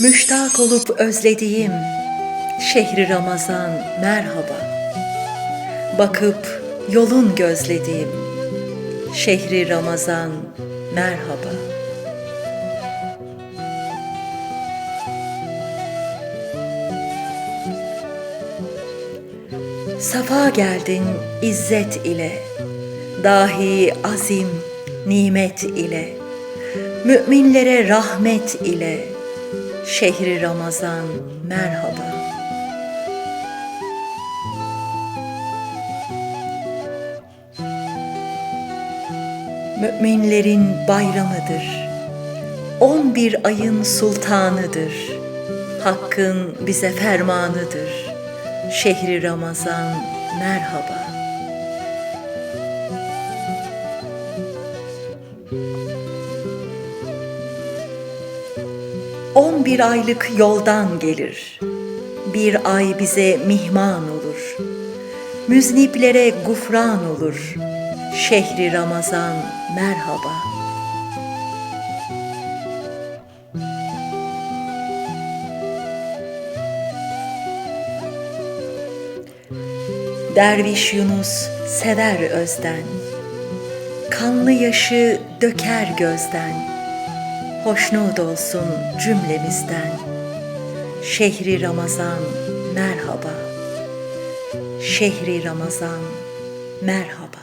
Müştak olup özlediğim şehri Ramazan merhaba. Bakıp yolun gözlediğim şehri Ramazan merhaba. Safa geldin izzet ile, dahi azim nimet ile, müminlere rahmet ile, şehri Ramazan merhaba. Müminlerin bayramıdır. On bir ayın sultanıdır. Hakkın bize fermanıdır. Şehri Ramazan merhaba. On bir aylık yoldan gelir. Bir ay bize mihman olur. Müzniplere gufran olur. Şehri Ramazan merhaba. Derviş Yunus sever özden. Kanlı yaşı döker gözden. Hoşnut olsun cümlemizden. Şehri Ramazan merhaba. Şehri Ramazan merhaba.